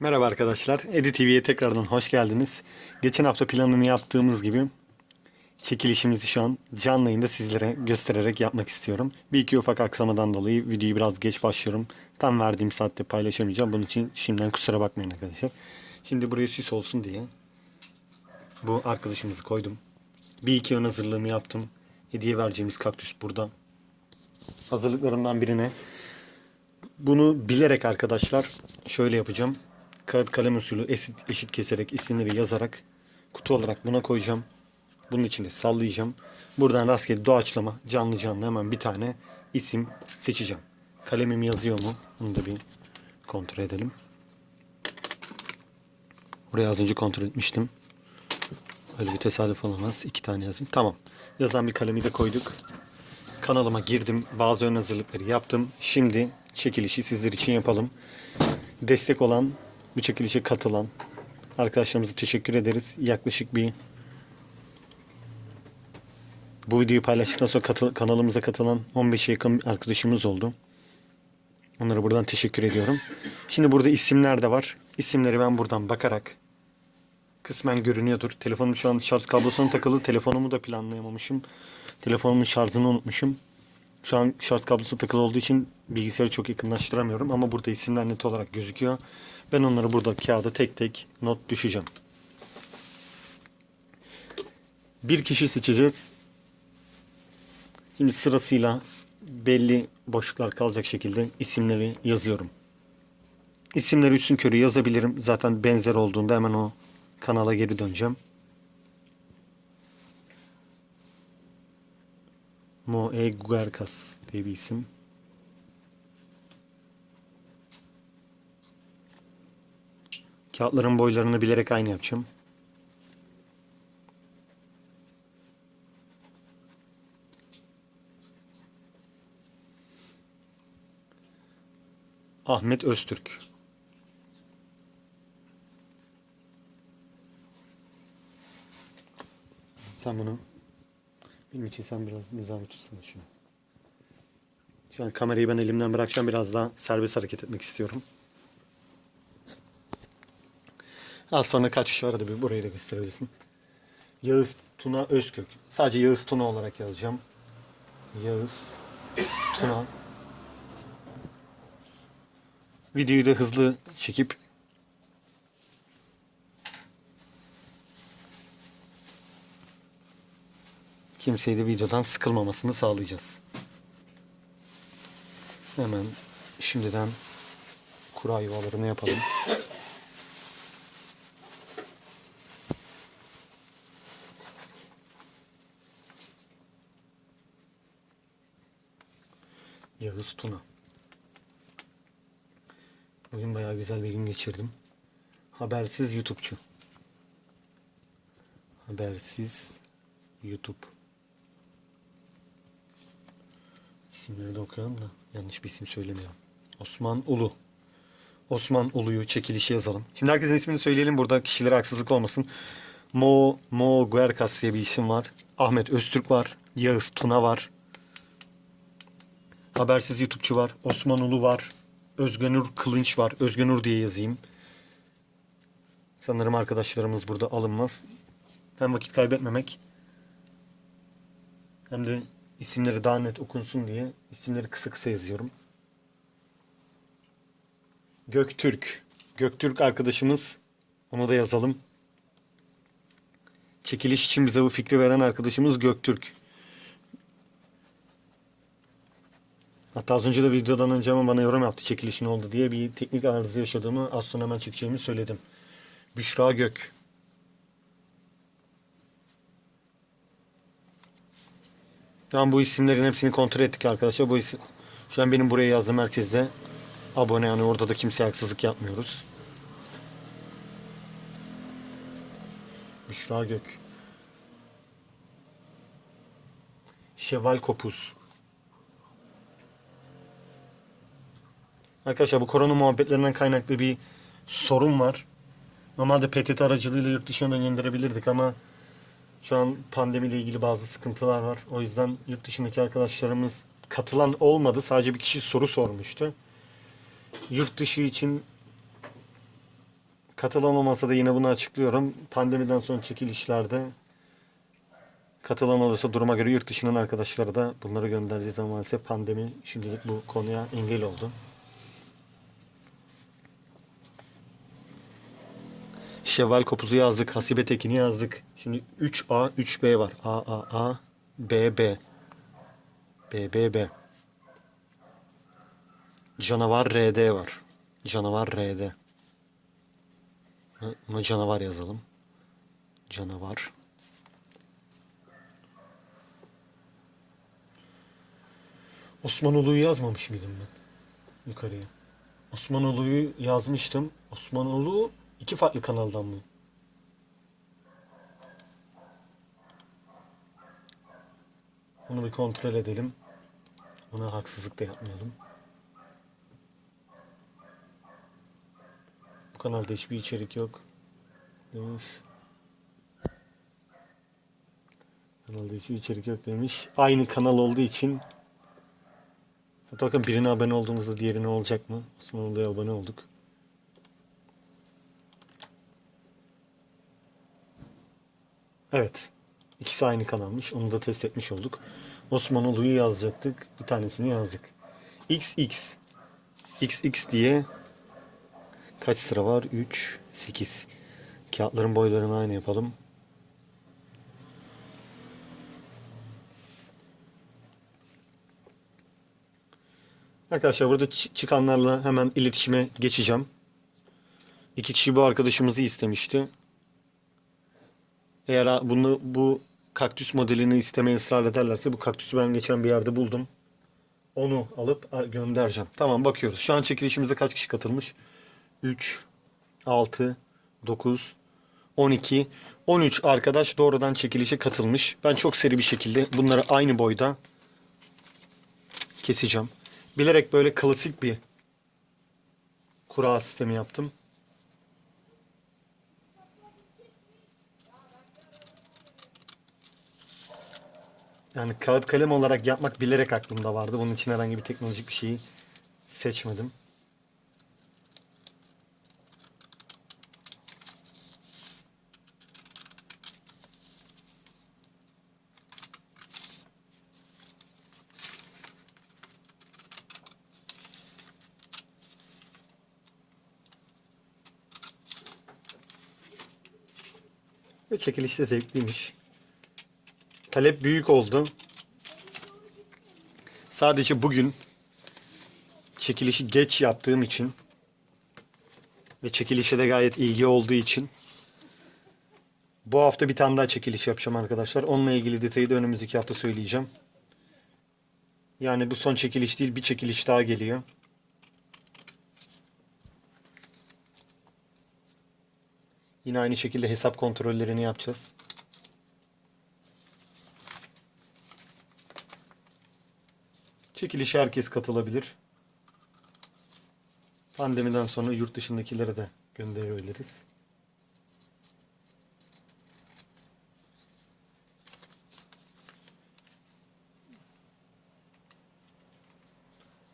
Merhaba arkadaşlar. Edi TV'ye tekrardan hoş geldiniz. Geçen hafta planını yaptığımız gibi çekilişimizi şu an canlı yayında sizlere göstererek yapmak istiyorum. Bir iki ufak aksamadan dolayı videoyu biraz geç başlıyorum. Tam verdiğim saatte paylaşamayacağım. Bunun için şimdiden kusura bakmayın arkadaşlar. Şimdi buraya süs olsun diye bu arkadaşımızı koydum. Bir iki ön hazırlığımı yaptım. Hediye vereceğimiz kaktüs burada. Hazırlıklarımdan birine bunu bilerek arkadaşlar şöyle yapacağım. Kağıt kalem usulü eşit, eşit keserek isimleri yazarak kutu olarak buna koyacağım. Bunun içinde sallayacağım. Buradan rastgele doğaçlama canlı canlı hemen bir tane isim seçeceğim. Kalemim yazıyor mu? Bunu da bir kontrol edelim. Oraya az önce kontrol etmiştim. Öyle bir tesadüf olamaz. İki tane yazayım. Tamam. Yazan bir kalemi de koyduk. Kanalıma girdim. Bazı ön hazırlıkları yaptım. Şimdi çekilişi sizler için yapalım. Destek olan, bu çekilişe katılan arkadaşlarımıza teşekkür ederiz. Yaklaşık bir bu videoyu paylaştıktan sonra katıl- kanalımıza katılan 15'e yakın arkadaşımız oldu. Onlara buradan teşekkür ediyorum. Şimdi burada isimler de var. İsimleri ben buradan bakarak kısmen görünüyordur. Telefonum şu an şarj kablosuna takılı. Telefonumu da planlayamamışım. Telefonumun şarjını unutmuşum. Şu an şarj kablosu takılı olduğu için bilgisayarı çok yakınlaştıramıyorum. Ama burada isimler net olarak gözüküyor. Ben onları burada kağıda tek tek not düşeceğim. Bir kişi seçeceğiz. Şimdi sırasıyla belli boşluklar kalacak şekilde isimleri yazıyorum. İsimleri üstün körü yazabilirim. Zaten benzer olduğunda hemen o kanala geri döneceğim. Moe Guercas diye bir isim. Kağıtların boylarını bilerek aynı yapacağım. Ahmet Öztürk. Sen bunu benim için sen biraz nizami tutsana şunu. Şu an kamerayı ben elimden bırakacağım. Biraz daha serbest hareket etmek istiyorum. Az sonra kaç kişi var bir burayı da gösterebilirsin. Yağız Tuna Özkök. Sadece Yağız Tuna olarak yazacağım. Yağız Tuna. Videoyu da hızlı çekip kimseyi de videodan sıkılmamasını sağlayacağız. Hemen şimdiden kura yuvalarını yapalım. Yağız Tuna. Bugün bayağı güzel bir gün geçirdim. Habersiz YouTube'cu. Habersiz YouTube. İsimleri de okuyalım da yanlış bir isim söylemeyelim. Osman Ulu. Osman Ulu'yu çekilişe yazalım. Şimdi herkesin ismini söyleyelim burada kişilere haksızlık olmasın. Mo, Mo Guercas diye bir isim var. Ahmet Öztürk var. Yağız Tuna var. Habersiz YouTube'cu var. Osman Ulu var. Özgünür Kılınç var. Özgünür diye yazayım. Sanırım arkadaşlarımız burada alınmaz. Hem vakit kaybetmemek hem de isimleri daha net okunsun diye isimleri kısa kısa yazıyorum. Göktürk. Göktürk arkadaşımız. Onu da yazalım. Çekiliş için bize bu fikri veren arkadaşımız Göktürk. Hatta az önce de videodan önce ama bana yorum yaptı çekilişin oldu diye bir teknik arıza yaşadığımı az sonra hemen çekeceğimi söyledim. Büşra Gök. Şu bu isimlerin hepsini kontrol ettik arkadaşlar. Bu isim, şu an benim buraya yazdığım herkeste abone yani orada da kimseye haksızlık yapmıyoruz. Büşra Gök. Şeval Kopuz. Arkadaşlar bu korona muhabbetlerinden kaynaklı bir sorun var. Normalde PTT aracılığıyla yurt dışına gönderebilirdik ama şu an pandemiyle ilgili bazı sıkıntılar var. O yüzden yurt dışındaki arkadaşlarımız katılan olmadı. Sadece bir kişi soru sormuştu. Yurt dışı için Katılan olmasa da yine bunu açıklıyorum. Pandemiden sonra çekilişlerde katılan olursa duruma göre yurt dışından arkadaşlara da bunları göndereceğiz ama maalesef pandemi şimdilik bu konuya engel oldu. Şevval Kopuz'u yazdık. Hasibe Tekin'i yazdık. Şimdi 3A, 3B var. A, A, A, B, B. B, B, B. Canavar RD var. Canavar RD. Buna canavar yazalım. Canavar. Osmanoğlu'yu yazmamış mıydım ben? Yukarıya. Osmanoğlu'yu yazmıştım. Osmanoğlu iki farklı kanaldan mı? Onu bir kontrol edelim. Ona haksızlık da yapmayalım. Bu kanalda hiçbir içerik yok. Demiş. Kanalda hiçbir içerik yok demiş. Aynı kanal olduğu için Hatta bakın birine abone olduğumuzda diğerine olacak mı? Osmanoğlu'ya abone olduk. Evet. İkisi aynı kanalmış. Onu da test etmiş olduk. Osmanoğlu'yu yazacaktık. Bir tanesini yazdık. XX. XX diye kaç sıra var? 3, 8. Kağıtların boylarını aynı yapalım. Arkadaşlar burada çı- çıkanlarla hemen iletişime geçeceğim. İki kişi bu arkadaşımızı istemişti. Eğer bunu bu kaktüs modelini istemeye ısrar ederlerse bu kaktüsü ben geçen bir yerde buldum. Onu alıp göndereceğim. Tamam bakıyoruz. Şu an çekilişimize kaç kişi katılmış? 3, 6, 9, 12, 13 arkadaş doğrudan çekilişe katılmış. Ben çok seri bir şekilde bunları aynı boyda keseceğim. Bilerek böyle klasik bir kura sistemi yaptım. Yani kağıt kalem olarak yapmak bilerek aklımda vardı. Bunun için herhangi bir teknolojik bir şeyi seçmedim. Ve çekiliş de zevkliymiş. Talep büyük oldu. Sadece bugün çekilişi geç yaptığım için ve çekilişe de gayet ilgi olduğu için bu hafta bir tane daha çekiliş yapacağım arkadaşlar. Onunla ilgili detayı da önümüzdeki hafta söyleyeceğim. Yani bu son çekiliş değil bir çekiliş daha geliyor. Yine aynı şekilde hesap kontrollerini yapacağız. Çekilişe herkes katılabilir. Pandemiden sonra yurt dışındakilere de gönderebiliriz.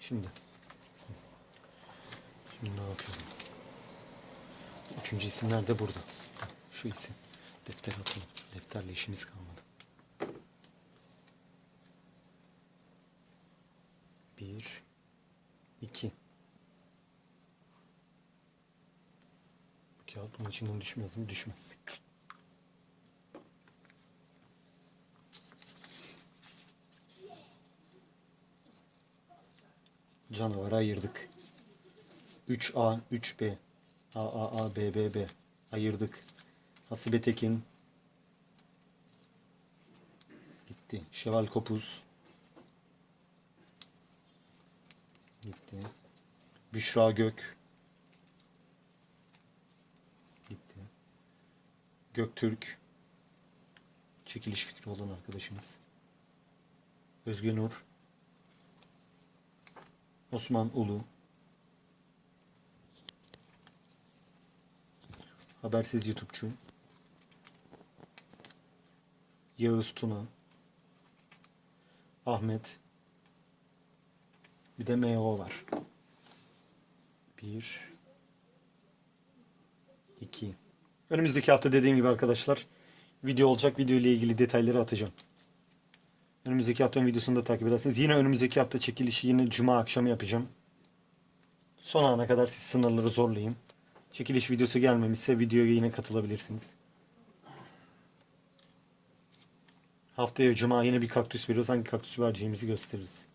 Şimdi. Şimdi ne yapıyorum? Üçüncü isimler de burada. Şu isim. Defter atalım. Defterle işimiz kalmadı. 2. Bu kağıt bunun içinden düşmez mi? Düşmez. Canavara ayırdık. 3A, 3B, AAA, BBB ayırdık. Hasibe Tekin gitti. Şeval Kopuz Gitti. Büşra Gök. Gitti. Göktürk. Çekiliş fikri olan arkadaşımız. Özgür Nur. Osman Ulu. Habersiz YouTube'cu. Yağız Tuna. Ahmet. Bir de MO var. Bir. 2. Önümüzdeki hafta dediğim gibi arkadaşlar video olacak. Video ile ilgili detayları atacağım. Önümüzdeki haftanın videosunu da takip edersiniz. Yine önümüzdeki hafta çekilişi yine cuma akşamı yapacağım. Son ana kadar siz sınırları zorlayın. Çekiliş videosu gelmemişse videoya yine katılabilirsiniz. Haftaya cuma yine bir kaktüs veriyoruz. Hangi kaktüsü vereceğimizi gösteririz.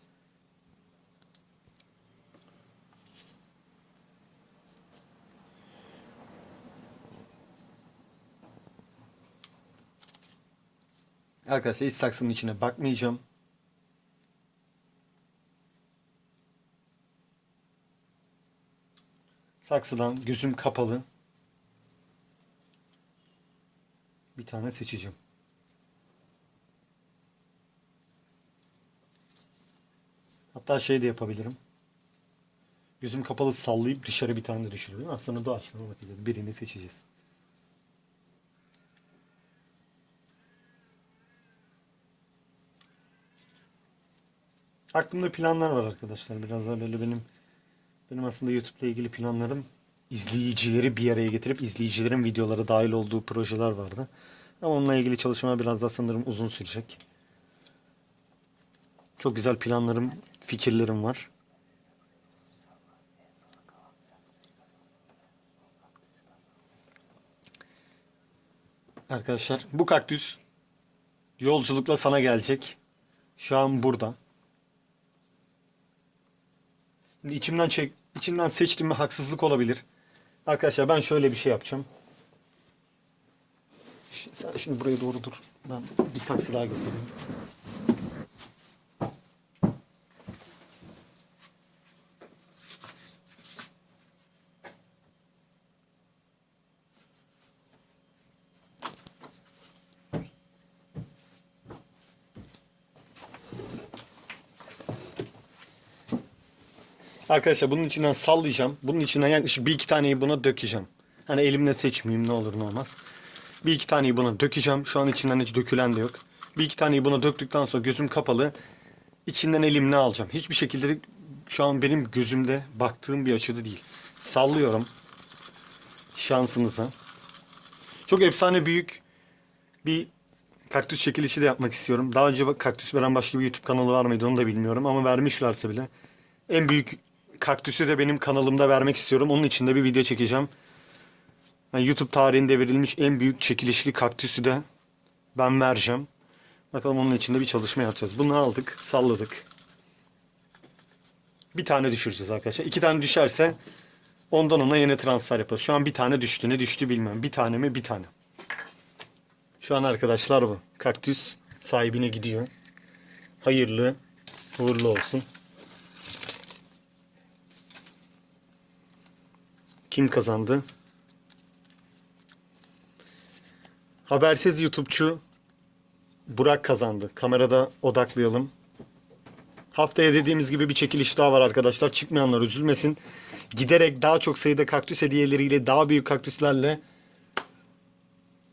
Arkadaşlar hiç saksının içine bakmayacağım. Saksıdan gözüm kapalı bir tane seçeceğim. Hatta şey de yapabilirim. Gözüm kapalı sallayıp dışarı bir tane de düşürürüm. Aslında doğaçlama bakacağız. Birini seçeceğiz. Aklımda planlar var arkadaşlar. Biraz daha böyle benim benim aslında YouTube ile ilgili planlarım izleyicileri bir araya getirip izleyicilerin videolara dahil olduğu projeler vardı. Ama onunla ilgili çalışma biraz daha sanırım uzun sürecek. Çok güzel planlarım, fikirlerim var. Arkadaşlar bu kaktüs yolculukla sana gelecek. Şu an burada. Şimdi içimden çek, içinden seçtiğim haksızlık olabilir. Arkadaşlar ben şöyle bir şey yapacağım. Sen şimdi buraya doğru dur. Ben bir saksı daha getireyim. Arkadaşlar bunun içinden sallayacağım. Bunun içinden yaklaşık bir iki taneyi buna dökeceğim. Hani elimle seçmeyeyim ne olur ne olmaz. Bir iki taneyi buna dökeceğim. Şu an içinden hiç dökülen de yok. Bir iki taneyi buna döktükten sonra gözüm kapalı. İçinden elimle alacağım. Hiçbir şekilde de şu an benim gözümde baktığım bir açıda değil. Sallıyorum. Şansınıza. Çok efsane büyük bir kaktüs çekilişi de yapmak istiyorum. Daha önce kaktüs veren başka bir YouTube kanalı var mıydı onu da bilmiyorum ama vermişlerse bile. En büyük kaktüsü de benim kanalımda vermek istiyorum. Onun için de bir video çekeceğim. Yani YouTube tarihinde verilmiş en büyük çekilişli kaktüsü de ben vereceğim. Bakalım onun için de bir çalışma yapacağız. Bunu aldık, salladık. Bir tane düşüreceğiz arkadaşlar. İki tane düşerse ondan ona yine transfer yaparız. Şu an bir tane düştü. Ne düştü bilmem. Bir tane mi? Bir tane. Şu an arkadaşlar bu. Kaktüs sahibine gidiyor. Hayırlı, uğurlu olsun. Kim kazandı? Habersiz YouTube'çu Burak kazandı. Kamerada odaklayalım. Haftaya dediğimiz gibi bir çekiliş daha var arkadaşlar. Çıkmayanlar üzülmesin. Giderek daha çok sayıda kaktüs hediyeleriyle daha büyük kaktüslerle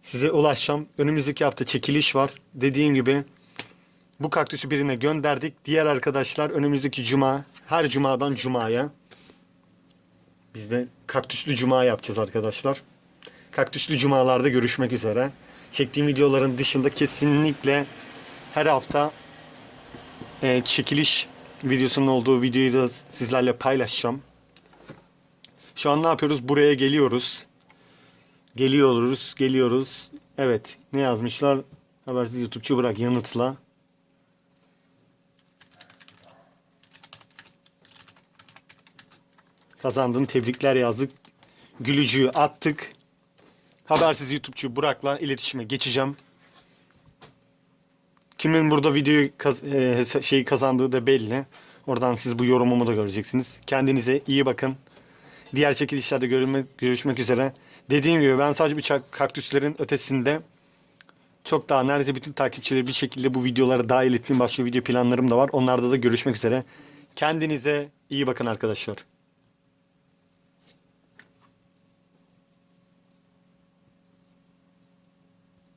size ulaşacağım. Önümüzdeki hafta çekiliş var. Dediğim gibi bu kaktüsü birine gönderdik. Diğer arkadaşlar önümüzdeki cuma her cumadan cumaya biz de kaktüslü cuma yapacağız arkadaşlar. Kaktüslü cumalarda görüşmek üzere. Çektiğim videoların dışında kesinlikle her hafta e, çekiliş videosunun olduğu videoyu da sizlerle paylaşacağım. Şu an ne yapıyoruz? Buraya geliyoruz. Geliyoruz, geliyoruz. Evet, ne yazmışlar? Habersiz YouTube'cu bırak yanıtla. Kazandın, tebrikler yazdık. Gülücüğü attık. Habersiz YouTube'cu Burak'la iletişime geçeceğim. Kimin burada videoyu kaz- e, şeyi kazandığı da belli. Oradan siz bu yorumumu da göreceksiniz. Kendinize iyi bakın. Diğer çekilişlerde görülmek, görüşmek üzere. Dediğim gibi ben sadece bıçak kaktüslerin ötesinde çok daha neredeyse bütün takipçileri bir şekilde bu videolara dahil ettiğim başka video planlarım da var. Onlarda da görüşmek üzere. Kendinize iyi bakın arkadaşlar.